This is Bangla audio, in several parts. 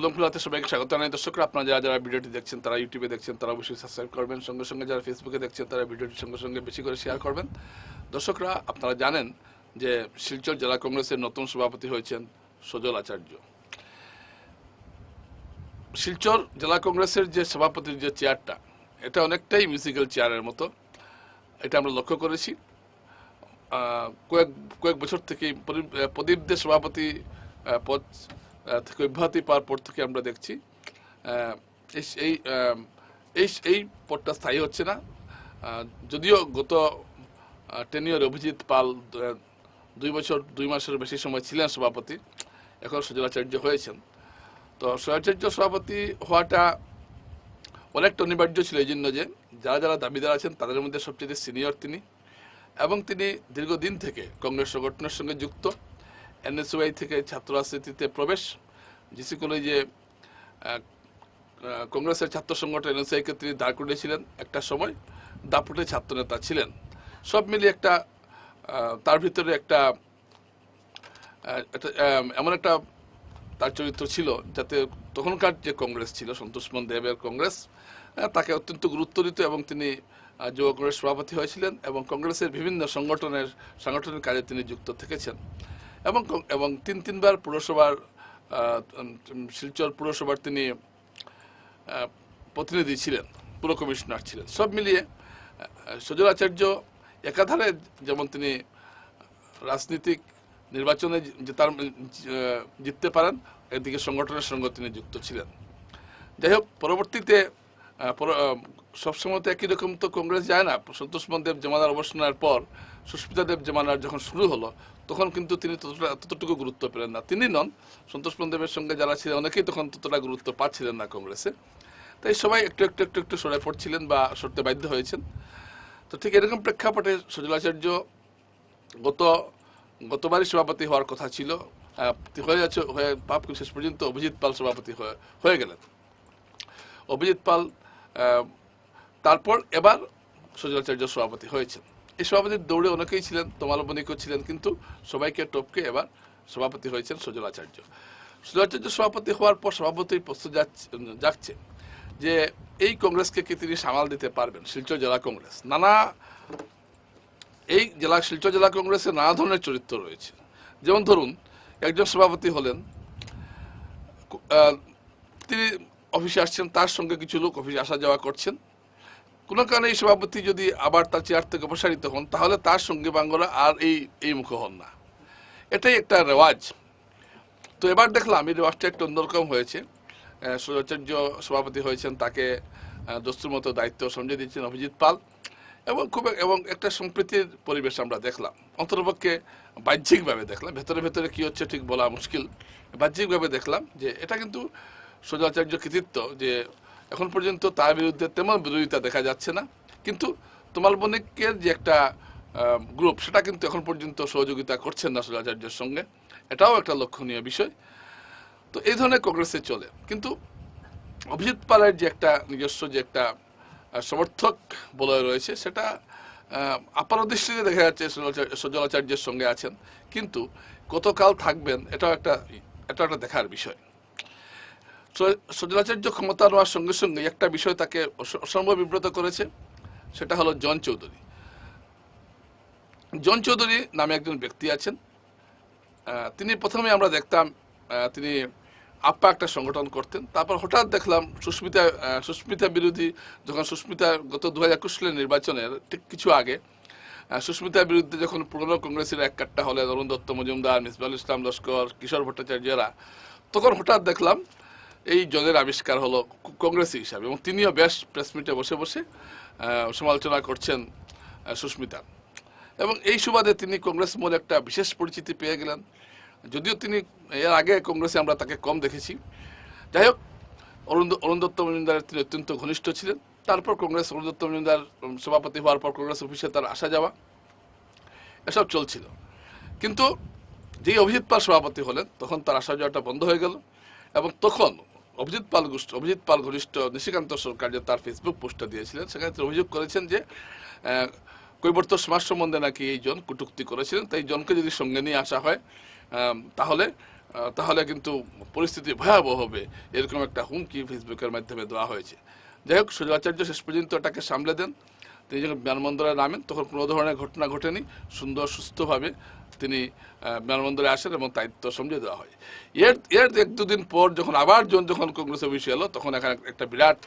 খুলম খুলাতে সবাইকে স্বাগত জানাই। দর্শকরা আপনারা যারা যারা ভিডিওটি দেখছেন, তারা ইউটিউবে দেখছেন, তারা অবশ্যই সাবস্ক্রাইব করবেন। সঙ্গে সঙ্গে যারা ফেসবুকে দেখছেন, তারা ভিডিওটির সঙ্গে সঙ্গে বেশি করে শেয়ার করবেন। দর্শকরা, আপনারা জানেন যে শিলচর জেলা কংগ্রেসের নতুন সভাপতি হয়েছেন সজল আচার্য। শিলচর জেলা কংগ্রেসের যে সভাপতির যে চেয়ারটা এটা অনেকটাই মিউজিক্যাল চেয়ারের মতো। এটা আমরা লক্ষ্য করেছি। কয়েক কয়েক বছর থেকে প্রদীপ- দে সভাপতি পদ থেকে অব্যাহতি পাওয়ার পর থেকে আমরা দেখছি এই- এই এই পদটা স্থায়ী হচ্ছে না। যদিও গত টেনিয়র অভিজিৎ পাল দুই বছর, দুই মাসের বেশি সময় ছিলেন সভাপতি, এখন সজলাচার্য হয়েছেন। তো সজলাচার্য সভাপতি হওয়াটা অনেকটা অনিবার্য ছিল এই জন্য যে, যারা যারা দাবিদার আছেন তাদের মধ্যে সবচেয়ে সিনিয়র তিনি এবং তিনি দীর্ঘদিন থেকে কংগ্রেস সংগঠনের সঙ্গে যুক্ত। এনএসওয়াই থেকে ছাত্র রাজনীতিতে প্রবেশ। জিসি কলেজে কংগ্রেসের ছাত্র সংগঠন এনএসআইকে তিনি দাঁড় করিয়েছিলেন একটা সময়। দাপুটে ছাত্রনেতা ছিলেন। সব মিলিয়ে একটা তার ভিতরে একটা এমন একটা তার চরিত্র ছিল যাতে তখনকার যে কংগ্রেস ছিল সন্তোষমন দেবের কংগ্রেস তাকে অত্যন্ত গুরুত্ব দিত এবং তিনি যুব কংগ্রেস সভাপতি হয়েছিলেন এবং কংগ্রেসের বিভিন্ন সংগঠনের, সাংগঠনিক কাজে তিনি যুক্ত থেকেছেন। এবং এবং তিন তিনবার পুরসভার শিলচর পুরসভার তিনি প্রতিনিধি ছিলেন, পুর কমিশনার ছিলেন। সব মিলিয়ে সজল আচার্য একাধারে যেমন তিনি রাজনীতিক নির্বাচনে জেতার জিততে পারেন, এদিকে সংগঠনের সঙ্গে তিনি যুক্ত ছিলেন। যাই হোক, পরবর্তীতে সবসময় তো একই রকম তো কংগ্রেস যায় না। সন্তোষ দেব জমানার অবসানের পর সুস্মিতা দেব জমানার যখন শুরু হলো, তখন কিন্তু তিনি ততটা ততটুকু গুরুত্ব পেলেন না। তিনি নন, সন্তোষ দেবের সঙ্গে যারা ছিলেন অনেকেই তখন ততটা গুরুত্ব পাচ্ছিলেন না কংগ্রেসে। তাই সবাই একটু একটু একটু একটু সরে পড়ছিলেন বা সরতে বাধ্য হয়েছেন। তো ঠিক এরকম প্রেক্ষাপটে সজলাচার্য গত, গতবারই সভাপতি হওয়ার কথা ছিল। হয়ে যাচ্ছে হয়ে পাপ শেষ পর্যন্ত অভিজিৎ পাল সভাপতি হয়ে হয়ে গেলেন। অভিজিৎ পাল তারপর এবার সজলাচার্য সভাপতি হয়েছেন। এই সভাপতির দৌড়ে অনেকেই ছিলেন তোমাল বণিকও ছিলেন, কিন্তু সবাইকে টপকে এবার সভাপতি হয়েছেন সজলাচার্য সজলাচার্য সভাপতি হওয়ার পর সভাপতির প্রশ্ন যাচ্ছে যে এই কংগ্রেসকে কি তিনি সামাল দিতে পারবেন, শিলচর জেলা কংগ্রেস? নানা, এই জেলা, শিলচর জেলা কংগ্রেসে নানা ধরনের চরিত্র রয়েছে। যেমন ধরুন, একজন সভাপতি হলেন তিনি অফিসে আসছেন, তার সঙ্গে কিছু লোক অফিসে আসা যাওয়া করছেন কোনো কারণে এই সভাপতি যদি আবার তার চেয়ার থেকে অপসারিত হন তাহলে তার সঙ্গে বাঙ্গরা আর এই এই মুখে হন না। এটাই একটা রেওয়াজ। তো এবার দেখলাম এই রেওয়াজটা একটু অন্যরকম হয়েছে। আহ, সভাপতি হয়েছেন তাকে দস্তুর মতো দায়িত্ব সঞ্জয় দিচ্ছেন অভিজিৎ পাল। এবং খুব এবং একটা সম্প্রীতির পরিবেশ আমরা দেখলাম। অন্তরপক্ষে বাহ্যিকভাবে দেখলাম। ভেতরে ভেতরে কি হচ্ছে ঠিক বলা মুশকিল। বাহ্যিকভাবে দেখলাম যে এটা কিন্তু সদাচার্য কৃতিত্ব যে এখন পর্যন্ত তার বিরুদ্ধে তেমন বিরোধিতা দেখা যাচ্ছে না। কিন্তু তোমাল বণিকের যে একটা গ্রুপ সেটা কিন্তু এখন পর্যন্ত সহযোগিতা করছেন না সদাচার্যের সঙ্গে। এটাও একটা লক্ষণীয় বিষয়। তো এই ধরনের কংগ্রেসে চলে। কিন্তু অভিজিৎ পালের যে একটা নিজস্ব যে একটা সমর্থক বলয় রয়েছে, সেটা আপার দৃষ্টিতে দেখা যাচ্ছে সজলাচার্য- সজলাচার্যের সঙ্গে আছেন। কিন্তু কতকাল থাকবেন, এটাও একটা এটা একটা দেখার বিষয়। সজলাচার্য ক্ষমতা নেওয়ার সঙ্গে সঙ্গে একটা বিষয় তাকে অসম্ভব বিব্রত করেছে, সেটা হলো জন চৌধুরী। জন চৌধুরী নামে একজন ব্যক্তি আছেন। তিনি প্রথমে আমরা দেখতাম তিনি আপ্পা একটা সংগঠন করতেন। তারপর হঠাৎ দেখলাম সুস্মিতা সুস্মিতা বিরোধী, যখন সুস্মিতা গত দু হাজার একুশ সালের নির্বাচনের ঠিক কিছু আগে সুস্মিতার বিরুদ্ধে যখন পুরনো কংগ্রেসের এক কাট্টা হলে, অরুণ দত্ত, মজুমদার, মিসবাল ইসলাম, লস্কর, কিশোর ভট্টাচার্যরা, তখন হঠাৎ দেখলাম এই জনের আবিষ্কার হলো কংগ্রেসি হিসাবে এবং তিনিও বেশ প্রেসমিটে বসে বসে সমালোচনা করছেন সুস্মিতা। এবং এই সুবাদে তিনি কংগ্রেস মূল একটা বিশেষ পরিচিতি পেয়ে গেলেন। যদিও তিনি এর আগে কংগ্রেসে আমরা তাকে কম দেখেছি। যাই হোক, অরুণ অরুণ দত্ত মজুমদারের তিনি অত্যন্ত ঘনিষ্ঠ ছিলেন। তারপর কংগ্রেস অরুণ দত্ত মজুমদার সভাপতি হওয়ার পর কংগ্রেস অফিসে তার আসা যাওয়া, এসব চলছিল। কিন্তু যেই অভিজিৎ পাল সভাপতি হলেন, তখন তার আসা যাওয়াটা বন্ধ হয়ে গেল এবং তখন অভিজিৎ পাল অভিজিৎ পাল ঘনিষ্ঠ নিশিকান্ত সরকার যে তার ফেসবুক পোস্টটা দিয়েছিলেন, সেখানে তিনি অভিযোগ করেছেন যে কৈবর্ত সমাজ সম্বন্ধে নাকি এই জন কটূক্তি করেছিলেন, তাই জনকে যদি সঙ্গে নিয়ে আসা হয় তাহলে তাহলে কিন্তু পরিস্থিতি ভয়াবহ হবে, এরকম একটা হুমকি ফেসবুকের মাধ্যমে দেওয়া হয়েছে। যাই হোক সুজাচার্য শেষ পর্যন্ত এটাকে সামলে দেন। তিনি যখন বিমানবন্দরে নামেন, তখন কোনো ধরনের ঘটনা ঘটেনি, সুন্দর সুস্থভাবে তিনি বিমানবন্দরে আসেন এবং দায়িত্ব সমঝে দেওয়া হয়। এর এর এক দুদিন পর যখন আবার জন, যখন কংগ্রেসে বসে এলো, তখন এখানে একটা বিরাট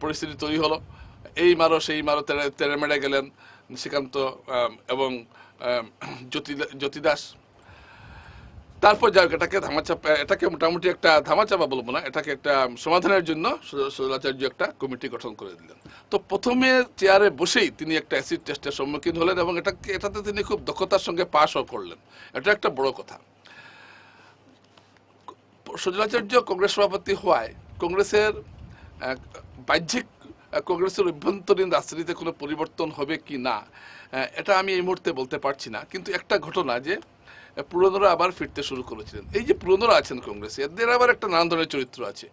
পরিস্থিতি তৈরি হলো। এই মারো সেই মারো তেরে তেরে মেরে গেলেন নিশিকান্ত এবং জ্যোতি জ্যোতি দাস তারপর যাই হোক, এটাকে ধামাচাপা এটাকে মোটামুটি একটা ধামাচাপা বলব না এটাকে একটা সমাধানের জন্য সদাচার্য একটা কমিটি গঠন করে দিলেন। তো প্রথমে চেয়ারে বসেই তিনি একটা অ্যাসিড টেস্টের সম্মুখীন হলেন এবং এটাকে এটাতে তিনি খুব দক্ষতার সঙ্গে পাশও করলেন এটা একটা বড় কথা। সজলাচার্য কংগ্রেস সভাপতি হওয়ায় কংগ্রেসের বাহ্যিক কংগ্রেসের অভ্যন্তরীণ রাজনীতিতে কোনো পরিবর্তন হবে কি না এটা আমি এই মুহূর্তে বলতে পারছি না। কিন্তু একটা ঘটনা যে পুরনোরা আবার ফিরতে শুরু করেছিলেন। এই যে পুরনোরা আছেন কংগ্রেসে, এদের আবার একটা নানান ধরনের চরিত্র আছে।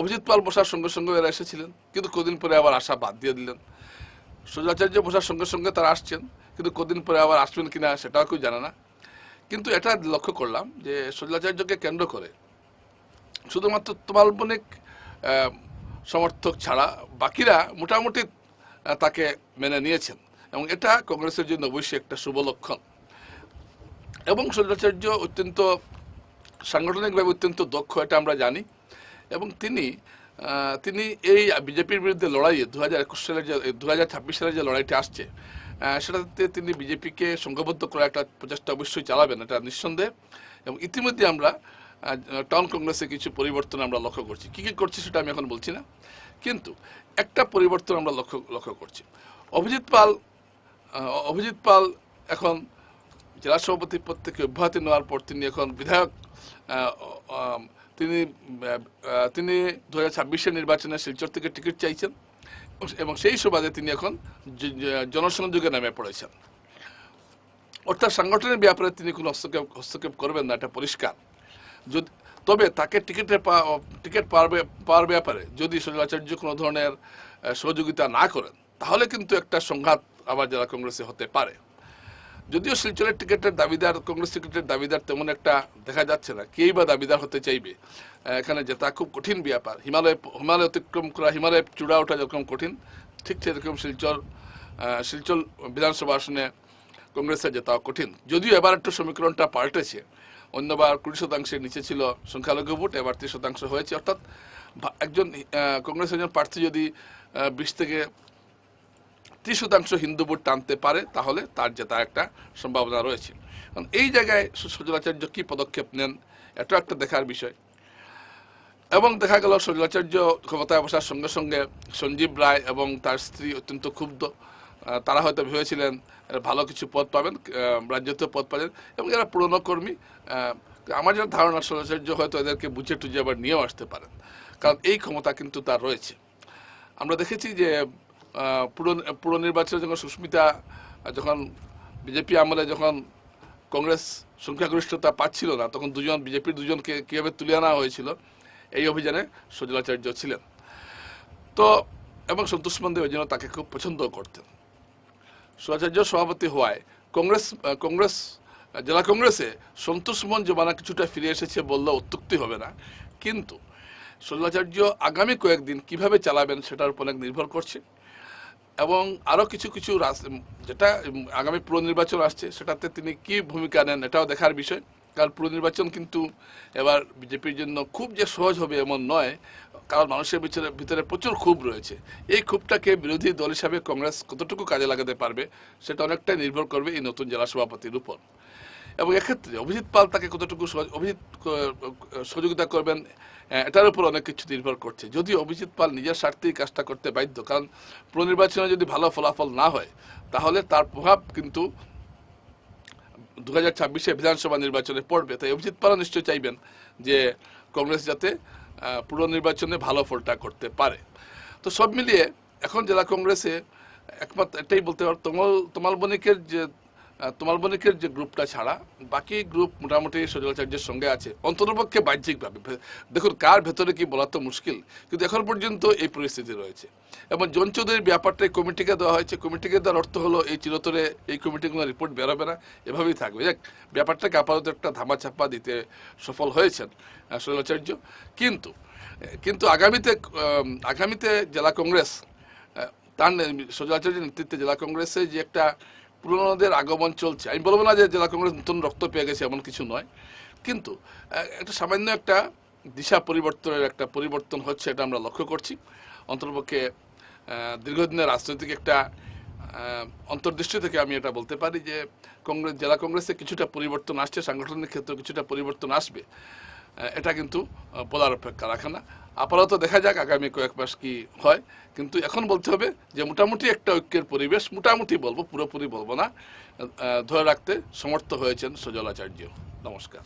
অভিজিৎ পাল বসার সঙ্গে সঙ্গে এরা এসেছিলেন, কিন্তু কদিন পরে আবার আসা বাদ দিয়ে দিলেন। সজলাচার্য বসার সঙ্গে সঙ্গে তারা আসছেন, কিন্তু কদিন পরে আবার আসবেন কিনা সেটাও কেউ জানে না। কিন্তু এটা লক্ষ্য করলাম যে সজলাচার্যকে কেন্দ্র করে শুধুমাত্র তোমাল সমর্থক ছাড়া বাকিরা মোটামুটি তাকে মেনে নিয়েছেন। এবং এটা কংগ্রেসের জন্য অবশ্যই একটা শুভ লক্ষণ। এবং শৈলাচার্য অত্যন্ত সাংগঠনিকভাবে অত্যন্ত দক্ষ, এটা আমরা জানি। এবং তিনি তিনি এই বিজেপির বিরুদ্ধে লড়াইয়ে দু হাজার একুশ সালের যে দু হাজার ছাব্বিশ সালের যে লড়াইটা আসছে সেটাতে তিনি বিজেপিকে সংঘবদ্ধ করার একটা প্রচেষ্টা অবশ্যই চালাবেন, এটা নিঃসন্দেহে। এবং ইতিমধ্যে আমরা টাউন কংগ্রেসে কিছু পরিবর্তন আমরা লক্ষ্য করছি। কী কী করছি সেটা আমি এখন বলছি না। কিন্তু একটা পরিবর্তন আমরা লক্ষ্য লক্ষ্য করছি। অভিজিৎ পাল অভিজিৎ পাল এখন জেলা সভাপতি পদ থেকে অব্যাহতি নেওয়ার পর তিনি এখন বিধায়ক তিনি তিনি দু হাজার নির্বাচনে শিলচর থেকে টিকিট চাইছেন এবং সেই সুবাদে তিনি এখন জনসংযোগে নেমে পড়েছেন। অর্থাৎ সাংগঠনিক ব্যাপারে তিনি কোনো হস্তক্ষেপ হস্তক্ষেপ করবেন না, এটা পরিষ্কার। যদি, তবে তাকে টিকিটের টিকিট পাওয়ার পাওয়ার ব্যাপারে যদি সজলাচার্য কোনো ধরনের সহযোগিতা না করেন, তাহলে কিন্তু একটা সংঘাত আবার জেলা কংগ্রেসে হতে পারে। যদিও শিলচরের টিকিটের দাবিদার, কংগ্রেস টিকিটের দাবিদার তেমন একটা দেখা যাচ্ছে না। কেই বা দাবিদার হতে চাইবে? এখানে জেতা খুব কঠিন ব্যাপার। হিমালয় হিমালয় অতিক্রম করা, হিমালয়ে চূড়া ওঠা যেরকম কঠিন, ঠিক সেরকম শিলচর শিলচর বিধানসভা আসনে কংগ্রেসের জেতাও কঠিন। যদিও এবার একটু সমীকরণটা পাল্টেছে। অন্যবার কুড়ি শতাংশের নিচে ছিল সংখ্যালঘু ভোট, এবার ত্রিশ শতাংশ হয়েছে। অর্থাৎ একজন কংগ্রেসের একজন প্রার্থী যদি বিশ থেকে ত্রিশ শতাংশ হিন্দু ভোট টানতে পারে, তাহলে তার জেতার একটা সম্ভাবনা রয়েছে। কারণ এই জায়গায় সজলাচার্য কি পদক্ষেপ নেন? এটা একটা দেখার বিষয়। এবং দেখা গেল সজলাচার্য ক্ষমতায় বসার সঙ্গে সঙ্গে সঞ্জীব রায় এবং তার স্ত্রী অত্যন্ত ক্ষুব্ধ। তারা হয়তো ভেবেছিলেন ভালো কিছু পদ পাবেন রাজ্যতে পদ পাবেন এবং এরা পুরনো কর্মী। আমার যেটা ধারণা সজলাচার্য হয়তো এদেরকে বুঝে টুঝে আবার নিয়েও আসতে পারেন। কারণ এই ক্ষমতা কিন্তু তার রয়েছে। আমরা দেখেছি যে পুর নির্বাচনে যখন সুস্মিতা যখন বিজেপি আমলে যখন কংগ্রেস সংখ্যাগরিষ্ঠতা পাচ্ছিল না, তখন দুজন, বিজেপির দুজনকে কীভাবে তুলে আনা হয়েছিল, এই অভিযানে সজলাচার্য ছিলেন। তো, এবং সন্তোষ মন্দির ওই জন্য তাকে খুব পছন্দ করতেন। সজলাচার্য সভাপতি হওয়ায় কংগ্রেস কংগ্রেস জেলা কংগ্রেসে সন্তোষ মন জমানা কিছুটা ফিরে এসেছে বললে অত্যুক্তি হবে না। কিন্তু শৈলাচার্য আগামী কয়েকদিন কীভাবে চালাবেন সেটার উপর নির্ভর করছে। এবং আরও কিছু কিছু যেটা আগামী পুরনির্বাচন আসছে, সেটাতে তিনি কি ভূমিকা নেন এটাও দেখার বিষয়। কারণ পুর নির্বাচন কিন্তু এবার বিজেপির জন্য খুব যে সহজ হবে এমন নয়, কারণ মানুষের ভিতরে ভিতরে প্রচুর ক্ষোভ রয়েছে। এই ক্ষোভটাকে বিরোধী দল হিসাবে কংগ্রেস কতটুকু কাজে লাগাতে পারবে, সেটা অনেকটাই নির্ভর করবে এই নতুন জেলা সভাপতির উপর। এবং এক্ষেত্রে অভিজিৎ পাল তাকে কতটুকু অভিজিৎ সহযোগিতা করবেন এটার উপর অনেক কিছু নির্ভর করছে। যদি অভিজিৎ পাল নিজের স্বার্থেই কাজটা করতে বাধ্য কারণ পুনর্নির্বাচনে যদি ভালো ফলাফল না হয় তাহলে তার প্রভাব কিন্তু দু হাজার ছাব্বিশে বিধানসভা নির্বাচনে পড়বে। তাই অভিজিৎ পালও নিশ্চয়ই চাইবেন যে কংগ্রেস যাতে আহ, নির্বাচনে ভালো ফলটা করতে পারে। তো সব মিলিয়ে এখন জেলা কংগ্রেসে একমাত্র এটাই বলতে পারো তমাল তমাল বণিকের যে তোমার বণিকের যে গ্রুপটা ছাড়া বাকি গ্রুপ মোটামুটি সজলাচার্যের সঙ্গে আছে, অন্ততপক্ষে বাহ্যিকভাবে। দেখুন, কার ভেতরে কি বলা তো মুশকিল, কিন্তু এখন পর্যন্ত এই পরিস্থিতি রয়েছে। এবং জন চৌধুরীর ব্যাপারটা কমিটিকে দেওয়া হয়েছে। কমিটিকে দেওয়ার অর্থ হলো, এই চিরতরে এই কমিটিগুলো রিপোর্ট বেরোবে না, এভাবেই থাকবে। যাক, ব্যাপারটাকে আপাতত একটা ধামাচাপা দিতে সফল হয়েছেন সজলাচার্য কিন্তু কিন্তু আগামীতে আগামীতে জেলা কংগ্রেস তার সজলাচার্যের নেতৃত্বে জেলা কংগ্রেসে যে একটা পুরনোদের আগমন চলছে। আমি বলব না যে জেলা কংগ্রেস নতুন রক্ত পেয়ে গেছে, এমন কিছু নয়। কিন্তু একটা সামান্য একটা দিশা পরিবর্তনের একটা পরিবর্তন হচ্ছে, এটা আমরা লক্ষ্য করছি। অন্তর্পক্ষে দীর্ঘদিনের রাজনৈতিক একটা অন্তর্দৃষ্টি থেকে আমি এটা বলতে পারি যে, কংগ্রেস, জেলা কংগ্রেসে কিছুটা পরিবর্তন আসছে, সাংগঠনিক ক্ষেত্রে কিছুটা পরিবর্তন আসবে। এটা কিন্তু বলার অপেক্ষা রাখে না। আপাতত দেখা যাক আগামী কয়েক মাস কি হয়। কিন্তু এখন বলতে হবে যে মোটামুটি একটা ঐক্যের পরিবেশ মোটামুটি বলব, পুরোপুরি বলব না। ধরে রাখতে সমর্থ হয়েছেন সজলাচার্য নমস্কার।